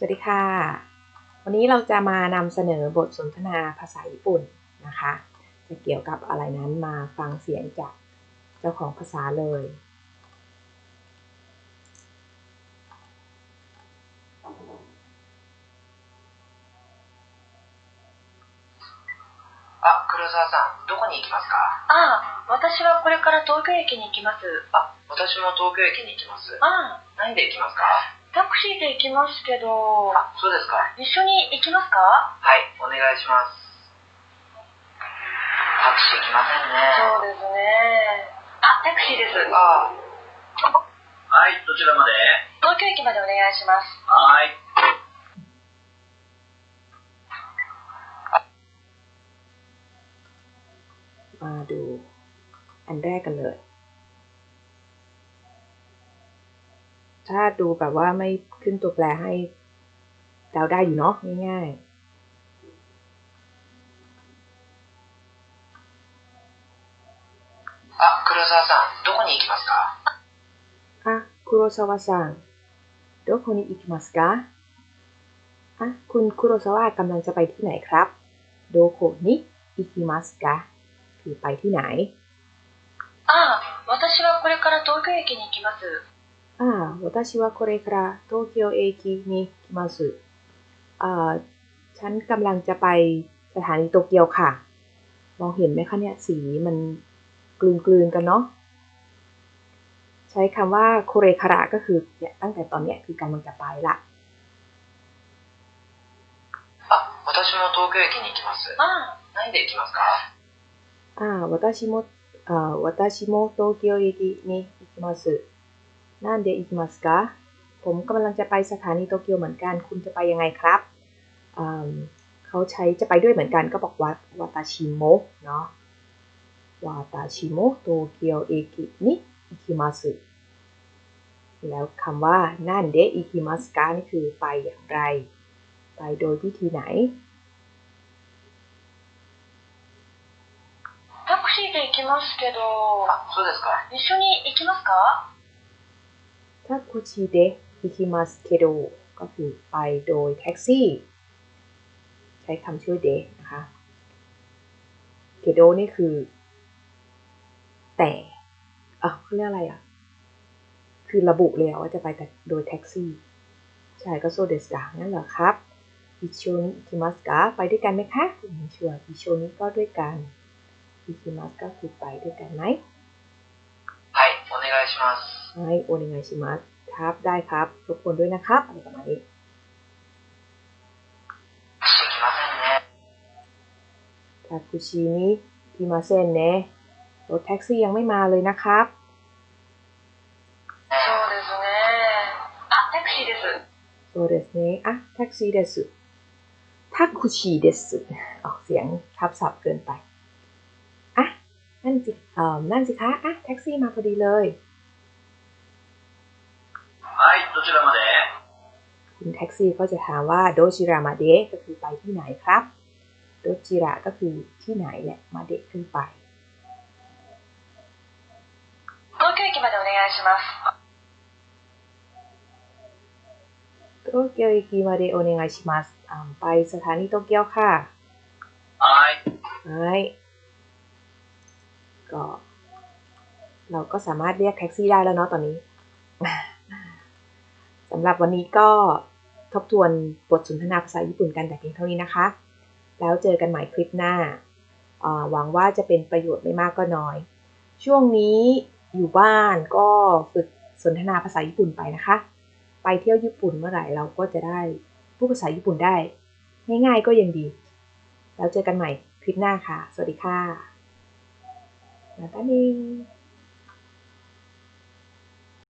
วัสดีค่ะ วันนี้เราจะมานำเสนอบทสนทนาภาษาญี่ปุ่นนะคะ จะเกี่ยวกับอะไรนั้นมาฟังเสียงจากเจ้าของภาษาเลย あ、黒沢さん、どこに行きますかああ、私はこれから東京駅に行きます。あ、私も東京駅に行きます。ああ、何で行きますか タクシーで行きますけど、あ、そうですか。一緒に行きますかはい、お願いします。タクシー来ませんね。そうですね。あ、タクシーです。あはい、どちらまで東京駅までお願いします。はい。 มาดูอันแรกกันเลย ถ้าดูแบบว่าไม่ขึ้นตัวแปรให้เดาได้อยู่เนาะง่าย あ、黒沢さん、どこに行きますかๆอ่ะคุโรซาวะซังโดโคนิอิคิมัสกะอ่ะคุณคุโรซาวะกำลังจะไปที่ไหนครับ โดโคนิอิคิมัสกะคือไปที่ไหน ああ、私はこれから東京駅に行きます。 อ่า私はこれから東京駅に来ますอ่าฉันกำลังจะไปสถานีโตเกียวค่ะ มองเห็นไหมคะเนี่ยสีมันกลืนกลืนๆกันเนาะ ใช้คำว่าโคเรคาระก็คือเนี่ยตั้งแต่ตอนเนี้ยคือกำลังจะไปละ あ、私も東京駅に行きます。ああ、何で行きますかอ่า私もอ่า私も東京駅に行きます なんで行きますかผมกำลังจะไปสถานีโตเกียวเหมือนกัน คุณจะไปยังไงครับอ่าเขาใช้จะไปด้วยเหมือนกันก็บอกว่าวาตาชิโมะเนาะวาตาชิโมะโตเกียวเอกินิอิคิมัสึแล้วคำว่านั่นเดอิคิมัสกานี่คือไปอย่างไร ไปโดยวิธีไหน タクシーで行きますけど、あ、そうですか。一緒に行きますか ถ้ ากุชิเดะอิคิมัสเคโดก็คือไปโดยแท็กซี่ ใช้คำช่วยเดะนะคะเคโดนี่คือ แต่อ่เขาเรียกอะไรอะ คือระบุเลยว่าจะไปโดยแท็กซี่ ใช่ก็โซเดสกางั้นเหรอครับอิชโชนิคิมัสกาไปด้วยกันไหมคะคุณชวนอิโชนิก็ด้วยกันอิคิมัสก็คือไปด้วยกันไหม します。ให้โอนิไงชิมัสครับได้ครับรบกวนด้วยนะครับอะไรประมาณนี้ タクシー来ませんね。 ทาคุชินิกิมาเซนเนะรถแท็กซี่ยังไม่มาเลยนะครับ そうですね。あ、タクシーです。โซเดสเนะอ่ะแท็กซี่เดสุทาคุชิเดสุออกเสียงทับศัพท์เกินไปอ่ะนั่นสิเอ่อนั่นสิคะอ่ะแท็กซี่มาพอดีเลย はい、 どちらまで คุณแท็กซี่ก็จะถามว่าโดชิรามาเดะก็คือไปที่ไหนครับโดจิระก็คือที่ไหนแหละมาเดะคือไป 東京駅までお願いします。 โตเกียวอิกิมาเดโอเนไงชิมัสอ่าไปสถานีโตเกียวค่ะ はい。 ใช่ก็ เราก็สามารถเรียกแท็กซี่ได้แล้วเนาะตอนนี้ ส ำหรับวันนี้ก็ทบทวนบทสนทนาภาษาญี่ปุ่นกันแต่เพียงเท่านี้นะคะ แล้วเจอกันใหม่คลิปหน้า หวังว่าจะเป็นประโยชน์ไม่มากก็น้อย ช่วงนี้อยู่บ้านก็ฝึกสนทนาภาษาญี่ปุ่นไปนะคะ ไปเที่ยวญี่ปุ่นเมื่อไหร่เราก็จะได้พูดภาษาญี่ปุ่นได้ ง่ายๆก็ยังดี แล้วเจอกันใหม่คลิปหน้าค่ะ สวัสดีค่ะมาตานี